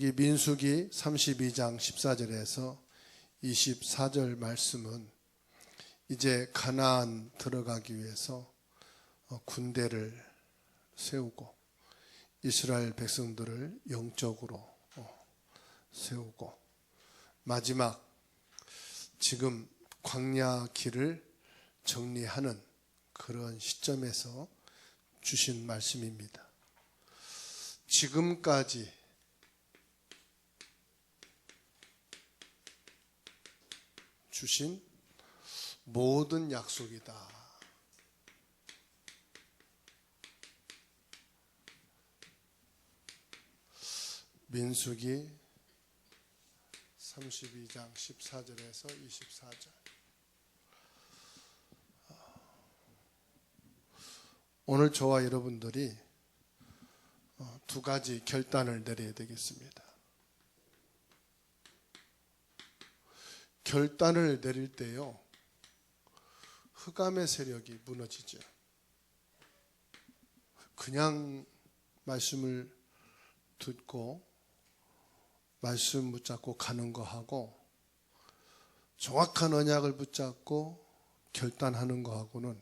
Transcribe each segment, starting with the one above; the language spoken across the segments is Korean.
여기 민수기 32장 14절에서 24절 말씀은 이제 가나안 들어가기 위해서 어, 군대를 세우고 이스라엘 백성들을 영적으로 어, 세우고 마지막 지금 광야 길을 정리하는 그런 시점에서 주신 말씀입니다. 지금까지 주신 모든 약속이다. 민수기 32장 14절에서 24절. 오늘 저와 여러분들이 어, 두 가지 결단을 내려야 되겠습니다. 결단을 내릴 때요, 흑암의 세력이 무너지죠. 그냥 말씀을 듣고 말씀 붙잡고 가는 거하고 정확한 언약을 붙잡고 결단하는 거하고는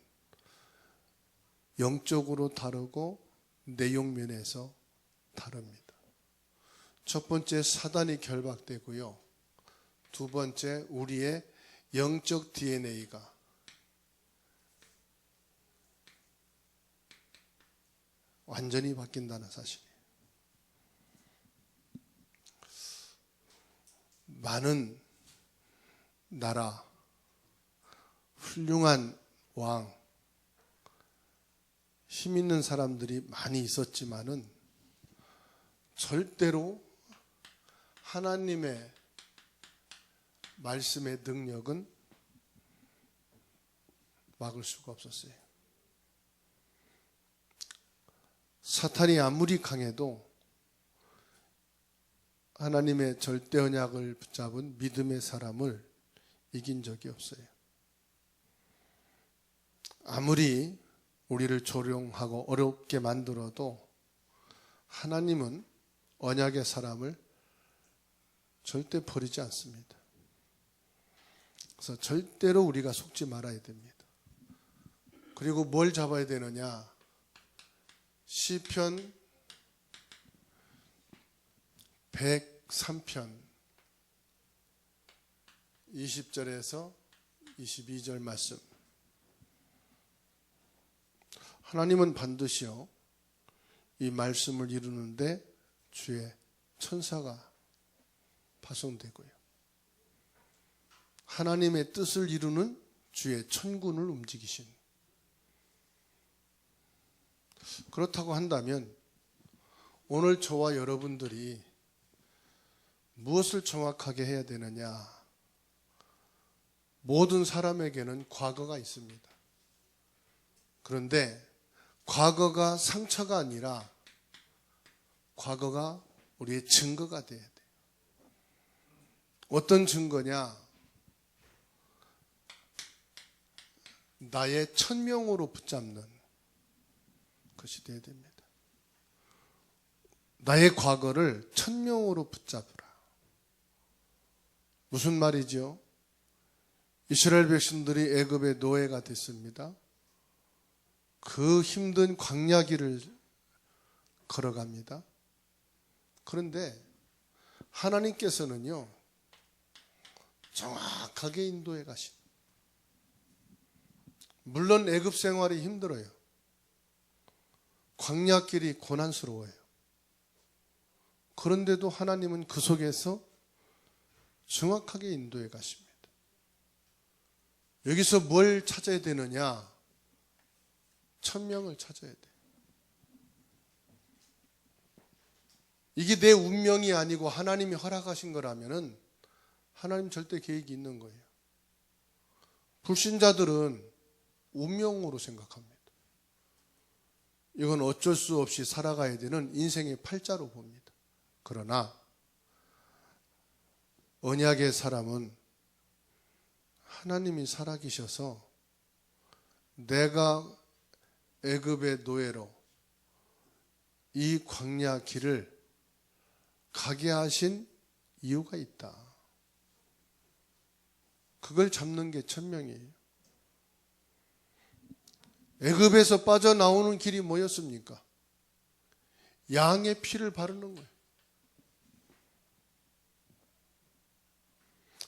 영적으로 다르고 내용 면에서 다릅니다. 첫 번째 사단이 결박되고요. 두 번째 우리의 영적 DNA가 완전히 바뀐다는 사실이에요. 많은 나라, 훌륭한 왕, 힘 있는 사람들이 많이 있었지만은 절대로 하나님의 말씀의 능력은 막을 수가 없었어요. 사탄이 아무리 강해도 하나님의 절대 언약을 붙잡은 믿음의 사람을 이긴 적이 없어요. 아무리 우리를 조롱하고 어렵게 만들어도 하나님은 언약의 사람을 절대 버리지 않습니다. 그래서 절대로 우리가 속지 말아야 됩니다. 그리고 뭘 잡아야 되느냐? 시편 103편 20절에서 22절 말씀. 하나님은 반드시요 이 말씀을 이루는데 주의 천사가 파송되고요. 하나님의 뜻을 이루는 주의 천군을 움직이신. 그렇다고 한다면 오늘 저와 여러분들이 무엇을 정확하게 해야 되느냐? 모든 사람에게는 과거가 있습니다. 그런데 과거가 상처가 아니라 과거가 우리의 증거가 돼야 돼요. 어떤 증거냐? 나의 천명으로 붙잡는 것이 되어야 됩니다. 나의 과거를 천명으로 붙잡으라. 무슨 말이죠? 이스라엘 백성들이 애굽의 노예가 됐습니다. 그 힘든 광야길을 걸어갑니다. 그런데 하나님께서는요, 정확하게 인도해 가신. 물론 애굽 생활이 힘들어요. 광야길이 고난스러워요. 그런데도 하나님은 그 속에서 정확하게 인도해 가십니다. 여기서 뭘 찾아야 되느냐? 천명을 찾아야 돼. 이게 내 운명이 아니고 하나님이 허락하신 거라면은 하나님 절대 계획이 있는 거예요. 불신자들은 운명으로 생각합니다. 이건 어쩔 수 없이 살아가야 되는 인생의 팔자로 봅니다. 그러나 언약의 사람은 하나님이 살아계셔서 내가 애굽의 노예로 이 광야 길을 가게 하신 이유가 있다. 그걸 잡는 게 천명이에요. 애굽에서 빠져나오는 길이 뭐였습니까? 양의 피를 바르는 거예요.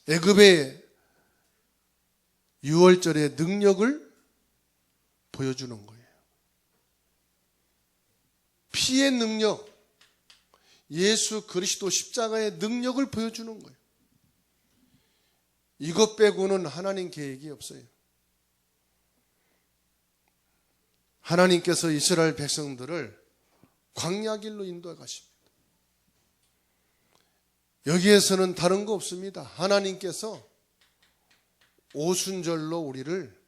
애굽의 6월절의 능력을 보여주는 거예요. 피의 능력, 예수 그리스도 십자가의 능력을 보여주는 거예요. 이것 빼고는 하나님 계획이 없어요. 하나님께서 이스라엘 백성들을 광야 길로 인도해 가십니다. 여기에서는 다른 거 없습니다. 하나님께서 오순절로 우리를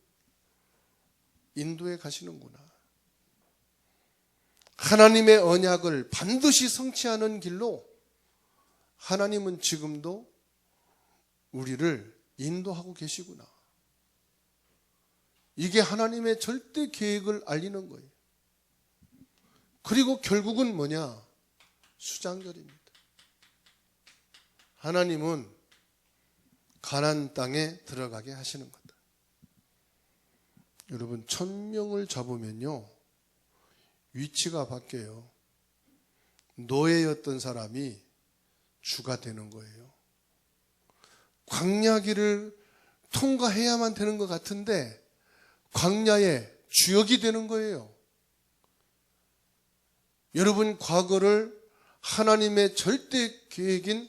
인도해 가시는구나. 하나님의 언약을 반드시 성취하는 길로 하나님은 지금도 우리를 인도하고 계시구나. 이게 하나님의 절대 계획을 알리는 거예요. 그리고 결국은 뭐냐? 수장절입니다. 하나님은 가난 땅에 들어가게 하시는 거다. 여러분 천명을 잡으면요 위치가 바뀌어요. 노예였던 사람이 주가 되는 거예요. 광야길을 통과해야만 되는 것 같은데 광야의 주역이 되는 거예요. 여러분 과거를 하나님의 절대 계획인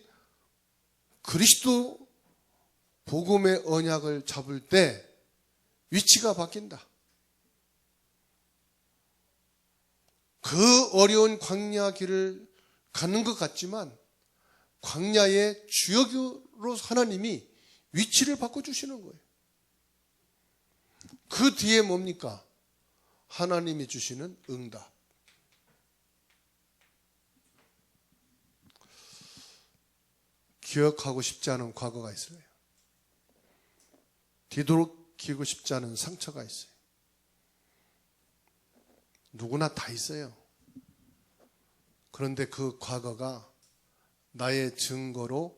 그리스도 복음의 언약을 잡을 때 위치가 바뀐다. 그 어려운 광야 길을 가는 것 같지만 광야의 주역으로 하나님이 위치를 바꿔주시는 거예요. 그 뒤에 뭡니까? 하나님이 주시는 응답. 기억하고 싶지 않은 과거가 있어요. 뒤돌기고 싶지 않은 상처가 있어요. 누구나 다 있어요. 그런데 그 과거가 나의 증거로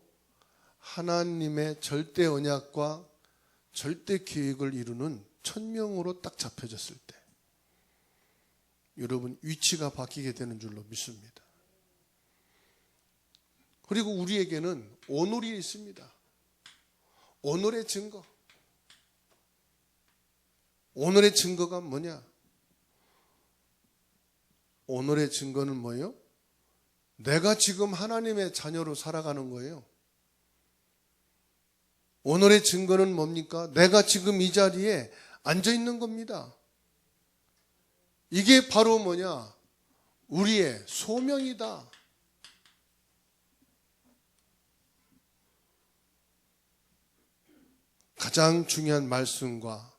하나님의 절대 언약과 절대 계획을 이루는 천명으로 딱 잡혀졌을 때 여러분 위치가 바뀌게 되는 줄로 믿습니다. 그리고 우리에게는 오늘이 있습니다. 오늘의 증거. 오늘의 증거가 뭐냐? 오늘의 증거는 뭐예요? 내가 지금 하나님의 자녀로 살아가는 거예요. 오늘의 증거는 뭡니까? 내가 지금 이 자리에 앉아 있는 겁니다. 이게 바로 뭐냐? 우리의 소명이다. 가장 중요한 말씀과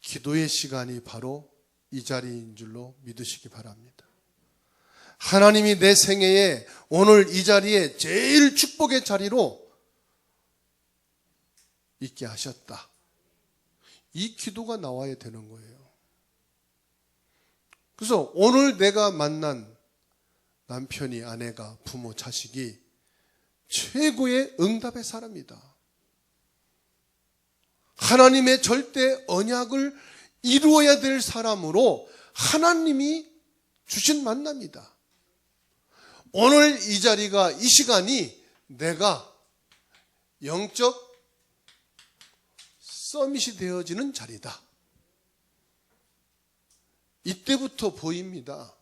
기도의 시간이 바로 이 자리인 줄로 믿으시기 바랍니다. 하나님이 내 생애에 오늘 이 자리에 제일 축복의 자리로 있게 하셨다. 이 기도가 나와야 되는 거예요. 그래서 오늘 내가 만난 남편이 아내가 부모 자식이 최고의 응답의 사람이다. 하나님의 절대 언약을 이루어야 될 사람으로 하나님이 주신 만남이다. 오늘 이 자리가 이 시간이 내가 영적 서밋이 되어지는 자리다. 이때부터 보입니다.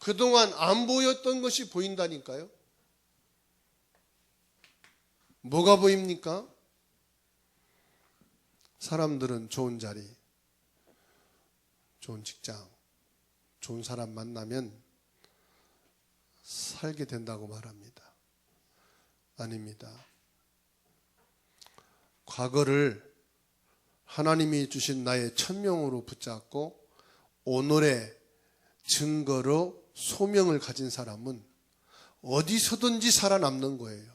그동안 안 보였던 것이 보인다니까요. 뭐가 보입니까? 사람들은 좋은 자리, 좋은 직장, 좋은 사람 만나면 살게 된다고 말합니다. 아닙니다. 과거를 하나님이 주신 나의 천명으로 붙잡고 오늘의 증거로 소명을 가진 사람은 어디서든지 살아남는 거예요.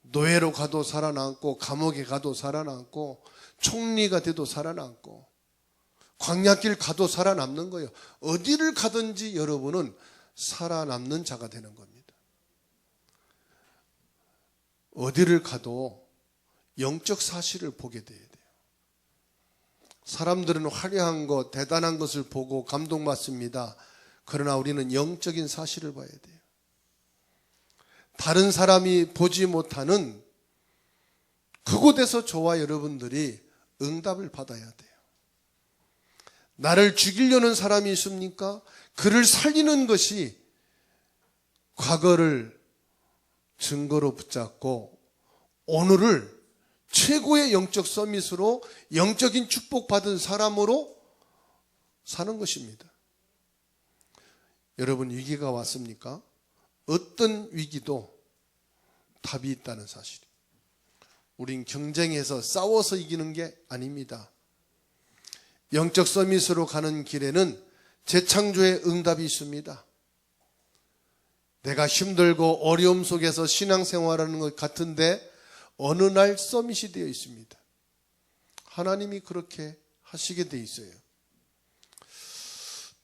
노예로 가도 살아남고 감옥에 가도 살아남고 총리가 돼도 살아남고 광야길 가도 살아남는 거예요. 어디를 가든지 여러분은 살아남는 자가 되는 겁니다. 어디를 가도 영적 사실을 보게 돼야 돼요. 사람들은 화려한 것, 대단한 것을 보고 감동받습니다. 그러나 우리는 영적인 사실을 봐야 돼요. 다른 사람이 보지 못하는 그곳에서 저와 여러분들이 응답을 받아야 돼요. 나를 죽이려는 사람이 있습니까? 그를 살리는 것이 과거를 증거로 붙잡고 오늘을 최고의 영적 서밋으로 영적인 축복받은 사람으로 사는 것입니다. 여러분 위기가 왔습니까? 어떤 위기도 답이 있다는 사실. 우린 경쟁해서 싸워서 이기는 게 아닙니다. 영적 서밋으로 가는 길에는 재창조의 응답이 있습니다. 내가 힘들고 어려움 속에서 신앙생활하는 것 같은데 어느 날 서밋이 되어 있습니다. 하나님이 그렇게 하시게 돼 있어요.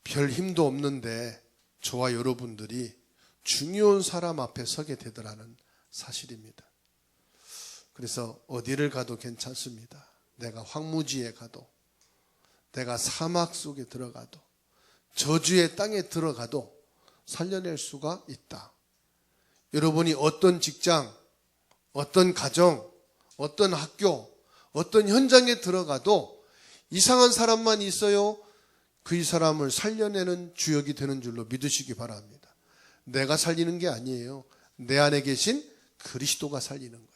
별 힘도 없는데 저와 여러분들이 중요한 사람 앞에 서게 되더라는 사실입니다. 그래서 어디를 가도 괜찮습니다. 내가 황무지에 가도, 내가 사막 속에 들어가도, 저주의 땅에 들어가도 살려낼 수가 있다. 여러분이 어떤 직장, 어떤 가정, 어떤 학교, 어떤 현장에 들어가도 이상한 사람만 있어요. 그이 사람을 살려내는 주역이 되는 줄로 믿으시기 바랍니다. 내가 살리는 게 아니에요. 내 안에 계신 그리스도가 살리는 거예요.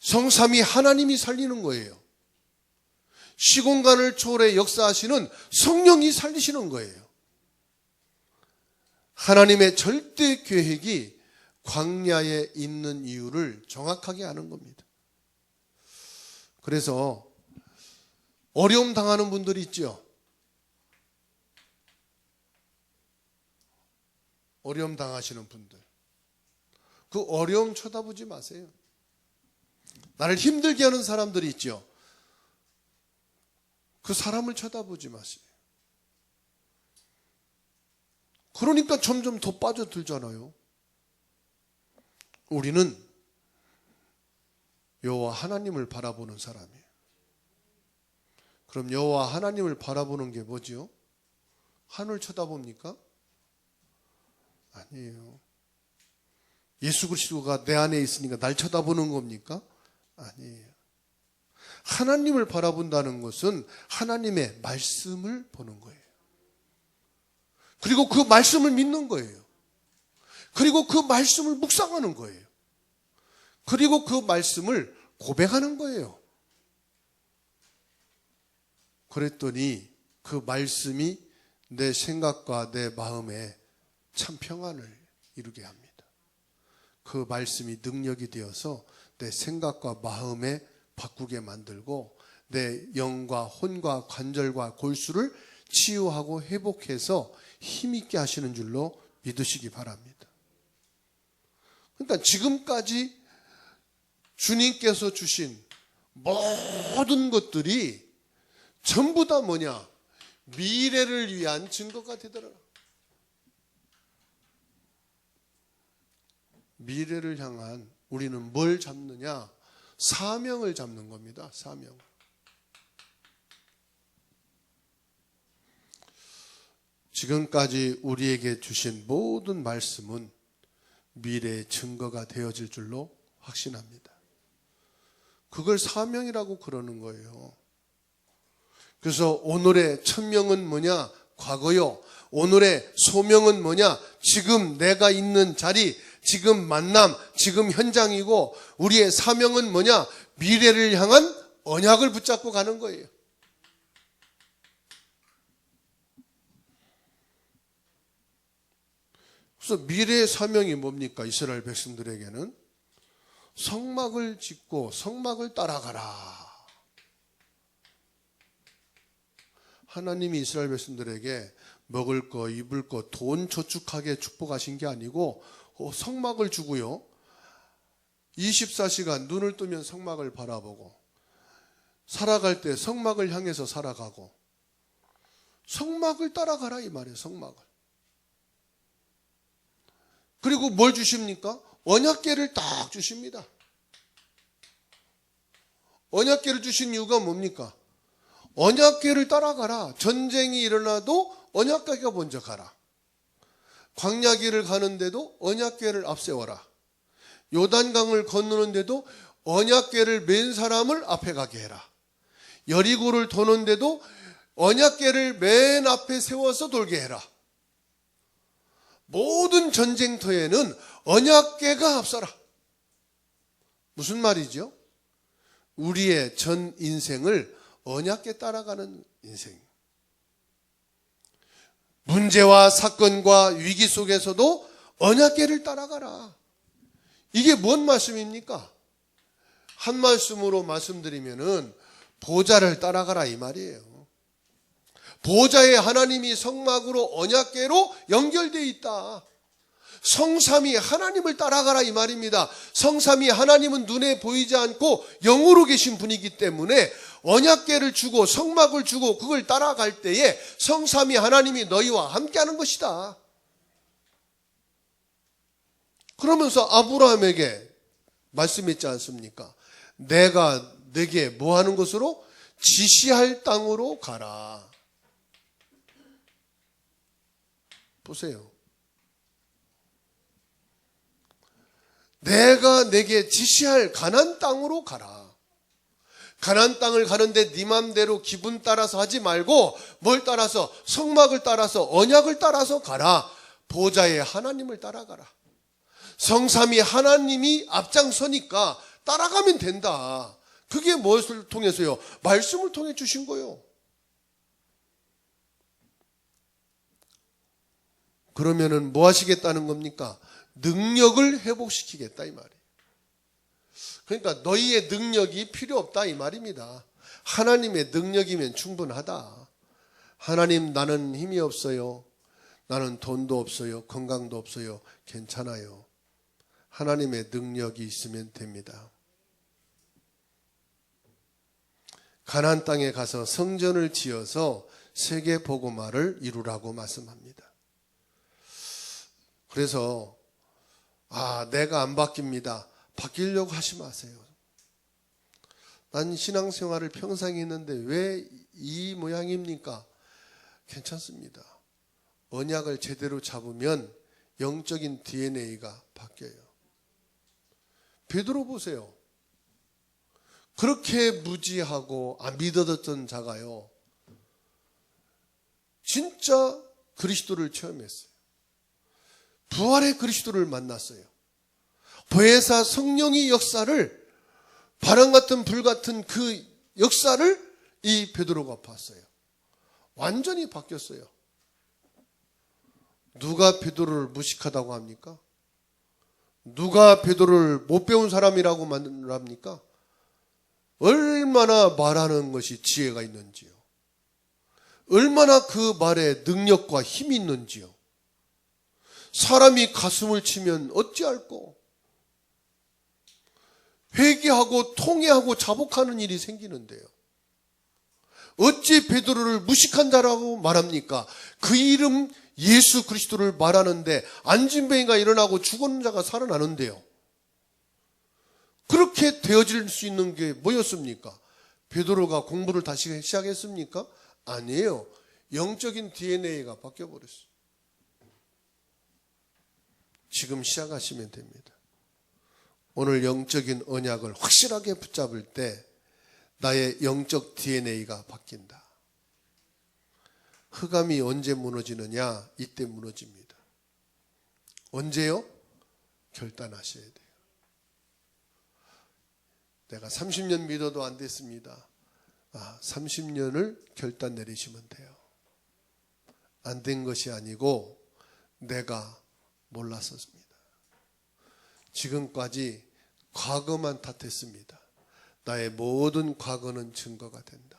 성삼이 하나님이 살리는 거예요. 시공간을 초월해 역사하시는 성령이 살리시는 거예요. 하나님의 절대 계획이 광야에 있는 이유를 정확하게 아는 겁니다. 그래서 어려움 당하는 분들이 있죠. 어려움 당하시는 분들. 그 어려움 쳐다보지 마세요. 나를 힘들게 하는 사람들이 있죠. 그 사람을 쳐다보지 마세요. 그러니까 점점 더 빠져들잖아요. 우리는 여호와 하나님을 바라보는 사람이에요. 그럼 여호와 하나님을 바라보는 게 뭐지요? 하늘 쳐다봅니까? 아니에요. 예수 그리스도가 내 안에 있으니까 날 쳐다보는 겁니까? 아니에요. 하나님을 바라본다는 것은 하나님의 말씀을 보는 거예요. 그리고 그 말씀을 믿는 거예요. 그리고 그 말씀을 묵상하는 거예요. 그리고 그 말씀을 고백하는 거예요. 그랬더니 그 말씀이 내 생각과 내 마음에 참 평안을 이루게 합니다. 그 말씀이 능력이 되어서 내 생각과 마음에 바꾸게 만들고 내 영과 혼과 관절과 골수를 치유하고 회복해서 힘있게 하시는 줄로 믿으시기 바랍니다. 그러니까 지금까지 주님께서 주신 모든 것들이 전부 다 뭐냐? 미래를 위한 증거가 되더라. 미래를 향한 우리는 뭘 잡느냐? 사명을 잡는 겁니다. 사명. 지금까지 우리에게 주신 모든 말씀은 미래의 증거가 되어질 줄로 확신합니다. 그걸 사명이라고 그러는 거예요. 그래서 오늘의 천명은 뭐냐? 과거요. 오늘의 소명은 뭐냐? 지금 내가 있는 자리, 지금 만남, 지금 현장이고 우리의 사명은 뭐냐? 미래를 향한 언약을 붙잡고 가는 거예요. 그래서 미래의 사명이 뭡니까? 이스라엘 백성들에게는 성막을 짓고 성막을 따라가라. 하나님이 이스라엘 백성들에게 먹을 거, 입을 거, 돈 저축하게 축복하신 게 아니고 어, 성막을 주고요. 24시간 눈을 뜨면 성막을 바라보고 살아갈 때 성막을 향해서 살아가고 성막을 따라가라 이 말이에요. 성막을. 그리고 뭘 주십니까? 언약계를 딱 주십니다. 언약계를 주신 이유가 뭡니까? 언약계를 따라가라. 전쟁이 일어나도 언약계가 먼저 가라. 광야길을 가는데도 언약계를 앞세워라. 요단강을 건너는데도 언약계를 맨 사람을 앞에 가게 해라. 여리고를 도는데도 언약계를 맨 앞에 세워서 돌게 해라. 모든 전쟁터에는 언약계가 앞서라. 무슨 말이죠? 우리의 전 인생을 언약계 따라가는 인생. 문제와 사건과 위기 속에서도 언약계를 따라가라. 이게 뭔 말씀입니까? 한 말씀으로 말씀드리면은 보좌를 따라가라 이 말이에요. 보좌에 하나님이 성막으로 언약계로 연결되어 있다. 성삼이 하나님을 따라가라 이 말입니다. 성삼이 하나님은 눈에 보이지 않고 영으로 계신 분이기 때문에 언약계를 주고 성막을 주고 그걸 따라갈 때에 성삼이 하나님이 너희와 함께하는 것이다. 그러면서 아브라함에게 말씀했지 않습니까? 내가 내게 뭐 하는 것으로 지시할 땅으로 가라. 보세요. 내가 내게 지시할 가난 땅으로 가라. 가난 땅을 가는데 네 맘대로 기분 따라서 하지 말고 뭘 따라서 성막을 따라서 언약을 따라서 가라. 보좌의 하나님을 따라가라. 성삼이 하나님이 앞장서니까 따라가면 된다. 그게 무엇을 통해서요? 말씀을 통해 주신 거요. 그러면은 뭐 하시겠다는 겁니까? 능력을 회복시키겠다 이 말이에요. 그러니까 너희의 능력이 필요 없다 이 말입니다. 하나님의 능력이면 충분하다. 하나님 나는 힘이 없어요. 나는 돈도 없어요. 건강도 없어요. 괜찮아요. 하나님의 능력이 있으면 됩니다. 가나안 땅에 가서 성전을 지어서 세계 복음화를 이루라고 말씀합니다. 그래서 아, 내가 안 바뀝니다. 바뀌려고 하지 마세요. 난 신앙생활을 평생 했는데 왜 이 모양입니까? 괜찮습니다. 언약을 제대로 잡으면 영적인 DNA가 바뀌어요. 베드로 보세요. 그렇게 무지하고 안 믿어졌던 자가요. 진짜 그리스도를 체험했어요. 부활의 그리스도를 만났어요. 보혜사 성령의 역사를 바람 같은 불 같은 그 역사를 이 베드로가 봤어요. 완전히 바뀌었어요. 누가 베드로를 무식하다고 합니까? 누가 베드로를 못 배운 사람이라고 말합니까? 얼마나 말하는 것이 지혜가 있는지요. 얼마나 그 말에 능력과 힘이 있는지요. 사람이 가슴을 치면 어찌할꼬? 회개하고 통회하고 자복하는 일이 생기는데요. 어찌 베드로를 무식한 자라고 말합니까? 그 이름 예수 그리스도를 말하는데 안진뱅이가 일어나고 죽은 자가 살아나는데요. 그렇게 되어질 수 있는 게 뭐였습니까? 베드로가 공부를 다시 시작했습니까? 아니에요. 영적인 DNA가 바뀌어 버렸어요. 지금 시작하시면 됩니다. 오늘 영적인 언약을 확실하게 붙잡을 때 나의 영적 DNA가 바뀐다. 흑암이 언제 무너지느냐? 이때 무너집니다. 언제요? 결단하셔야 돼요. 내가 30년 믿어도 안 됐습니다. 아, 30년을 결단 내리시면 돼요. 안 된 것이 아니고 내가 몰랐었습니다. 지금까지 과거만 탓했습니다. 나의 모든 과거는 증거가 된다.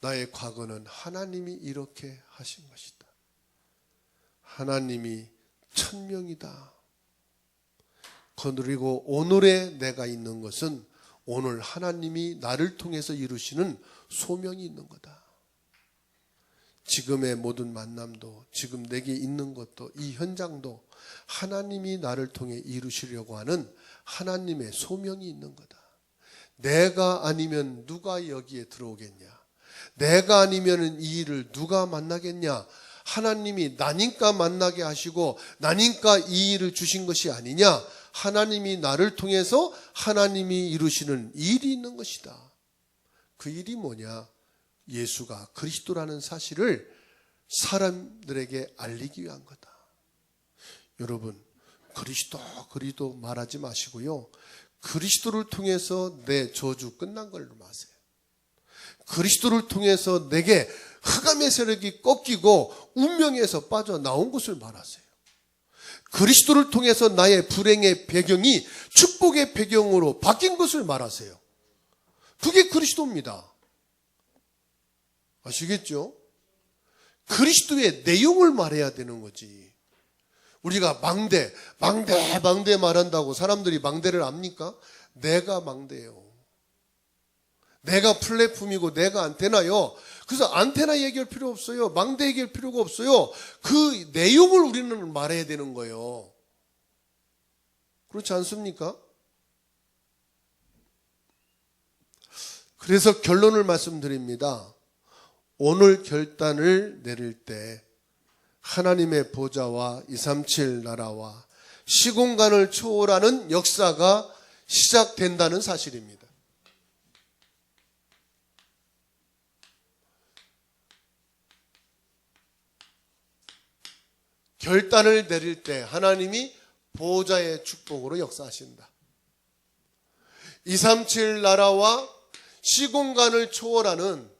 나의 과거는 하나님이 이렇게 하신 것이다. 하나님이 천명이다. 그리고 오늘의 내가 있는 것은 오늘 하나님이 나를 통해서 이루시는 소명이 있는 거다. 지금의 모든 만남도 지금 내게 있는 것도 이 현장도 하나님이 나를 통해 이루시려고 하는 하나님의 소명이 있는 거다. 내가 아니면 누가 여기에 들어오겠냐? 내가 아니면 이 일을 누가 만나겠냐? 하나님이 나니까 만나게 하시고 나니까 이 일을 주신 것이 아니냐? 하나님이 나를 통해서 하나님이 이루시는 일이 있는 것이다. 그 일이 뭐냐? 예수가 그리스도라는 사실을 사람들에게 알리기 위한 거다. 여러분, 그리스도, 그리스도 말하지 마시고요. 그리스도를 통해서 내 저주 끝난 걸로 마세요. 그리스도를 통해서 내게 흑암의 세력이 꺾이고 운명에서 빠져나온 것을 말하세요. 그리스도를 통해서 나의 불행의 배경이 축복의 배경으로 바뀐 것을 말하세요. 그게 그리스도입니다. 아시겠죠? 그리스도의 내용을 말해야 되는 거지. 우리가 망대, 망대, 망대 말한다고 사람들이 망대를 압니까? 내가 망대예요. 내가 플랫폼이고 내가 안테나요. 그래서 안테나 얘기할 필요 없어요. 망대 얘기할 필요가 없어요. 그 내용을 우리는 말해야 되는 거예요. 그렇지 않습니까? 그래서 결론을 말씀드립니다. 오늘 결단을 내릴 때 하나님의 보좌와 237 나라와 시공간을 초월하는 역사가 시작된다는 사실입니다. 결단을 내릴 때 하나님이 보좌의 축복으로 역사하신다. 237 나라와 시공간을 초월하는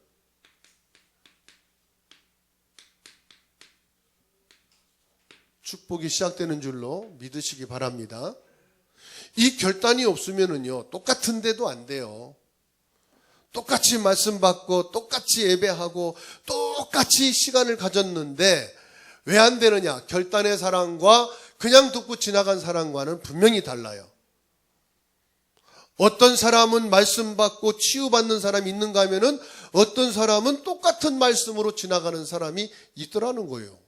축복이 시작되는 줄로 믿으시기 바랍니다. 이 결단이 없으면은요, 똑같은데도 안 돼요. 똑같이 말씀 받고, 똑같이 예배하고, 똑같이 시간을 가졌는데, 왜 안 되느냐? 결단의 사랑과 그냥 듣고 지나간 사랑과는 분명히 달라요. 어떤 사람은 말씀 받고 치유받는 사람이 있는가 하면은 어떤 사람은 똑같은 말씀으로 지나가는 사람이 있더라는 거예요.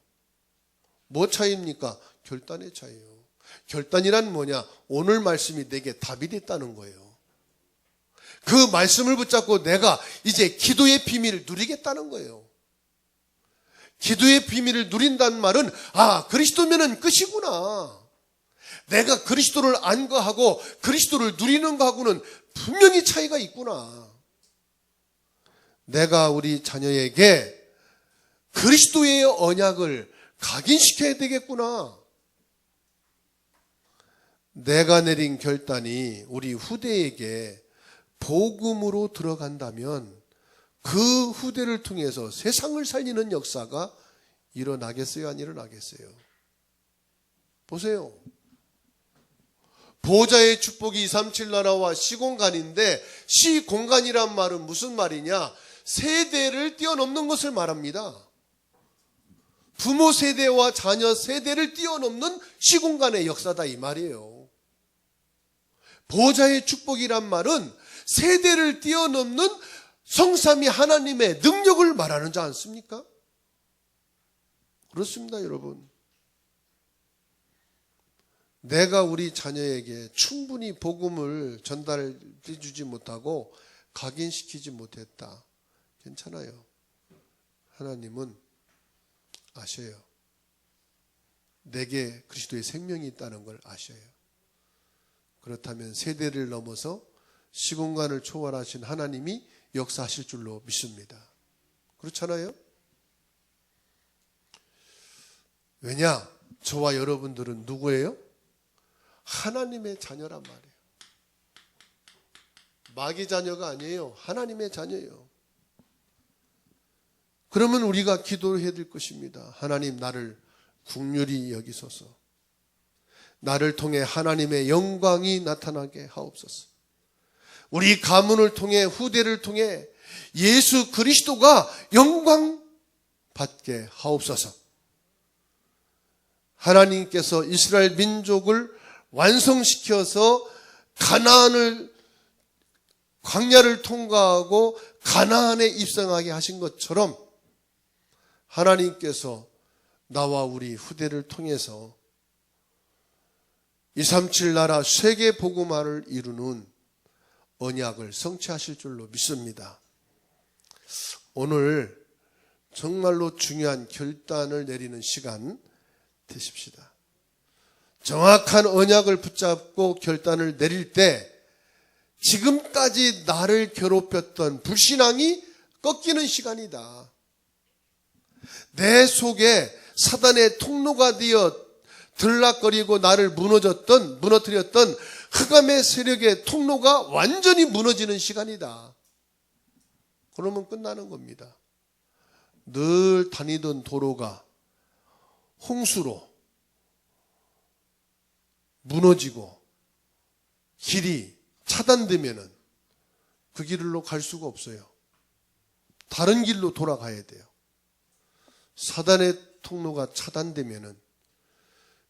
뭐 차이입니까? 결단의 차이예요. 결단이란 뭐냐? 오늘 말씀이 내게 답이 됐다는 거예요. 그 말씀을 붙잡고 내가 이제 기도의 비밀을 누리겠다는 거예요. 기도의 비밀을 누린다는 말은 아 그리스도면은 끝이구나. 내가 그리스도를 안 거하고 그리스도를 누리는 거하고는 분명히 차이가 있구나. 내가 우리 자녀에게 그리스도의 언약을 각인시켜야 되겠구나. 내가 내린 결단이 우리 후대에게 복음으로 들어간다면 그 후대를 통해서 세상을 살리는 역사가 일어나겠어요? 안 일어나겠어요? 보세요. 보좌의 축복이 237 나라와 시공간인데 시공간이란 말은 무슨 말이냐? 세대를 뛰어넘는 것을 말합니다. 부모 세대와 자녀 세대를 뛰어넘는 시공간의 역사다 이 말이에요. 보좌의 축복이란 말은 세대를 뛰어넘는 성삼이 하나님의 능력을 말하는 지 않습니까? 그렇습니다, 여러분. 내가 우리 자녀에게 충분히 복음을 전달해 주지 못하고 각인시키지 못했다. 괜찮아요. 하나님은 아셔요. 내게 그리스도의 생명이 있다는 걸 아셔요. 그렇다면 세대를 넘어서 시공간을 초월하신 하나님이 역사하실 줄로 믿습니다. 그렇잖아요? 왜냐? 저와 여러분들은 누구예요? 하나님의 자녀란 말이에요. 마귀 자녀가 아니에요. 하나님의 자녀예요. 그러면 우리가 기도를 해야 될 것입니다. 하나님 나를 국률이 여기소서. 나를 통해 하나님의 영광이 나타나게 하옵소서. 우리 가문을 통해 후대를 통해 예수 그리스도가 영광 받게 하옵소서. 하나님께서 이스라엘 민족을 완성시켜서 가나안을 광야를 통과하고 가나안에 입성하게 하신 것처럼 하나님께서 나와 우리 후대를 통해서 237 나라 세계 복음화를 이루는 언약을 성취하실 줄로 믿습니다. 오늘 정말로 중요한 결단을 내리는 시간 되십시다. 정확한 언약을 붙잡고 결단을 내릴 때 지금까지 나를 괴롭혔던 불신앙이 꺾이는 시간이다. 내 속에 사단의 통로가 되어 들락거리고 나를 무너졌던, 무너뜨렸던 흑암의 세력의 통로가 완전히 무너지는 시간이다. 그러면 끝나는 겁니다. 늘 다니던 도로가 홍수로 무너지고 길이 차단되면은 그 길로 갈 수가 없어요. 다른 길로 돌아가야 돼요. 사단의 통로가 차단되면은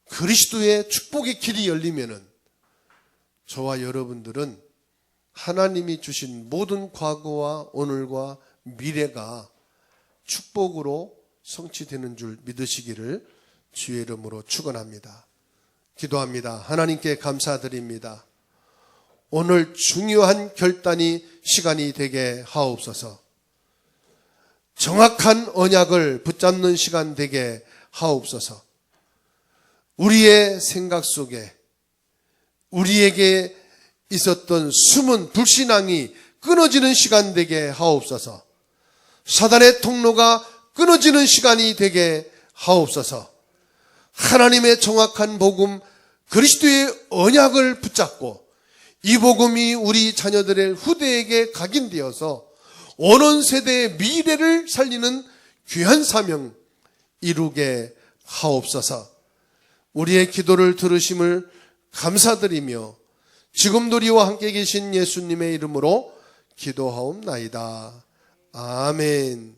그리스도의 축복의 길이 열리면은 저와 여러분들은 하나님이 주신 모든 과거와 오늘과 미래가 축복으로 성취되는 줄 믿으시기를 주의 이름으로 축원합니다. 기도합니다. 하나님께 감사드립니다. 오늘 중요한 결단이 시간이 되게 하옵소서. 정확한 언약을 붙잡는 시간 되게 하옵소서. 우리의 생각 속에 우리에게 있었던 숨은 불신앙이 끊어지는 시간 되게 하옵소서. 사단의 통로가 끊어지는 시간이 되게 하옵소서. 하나님의 정확한 복음, 그리스도의 언약을 붙잡고 이 복음이 우리 자녀들의 후대에게 각인되어서 오는 세대의 미래를 살리는 귀한 사명 이루게 하옵소서. 우리의 기도를 들으심을 감사드리며 지금도 우리와 함께 계신 예수님의 이름으로 기도하옵나이다. 아멘.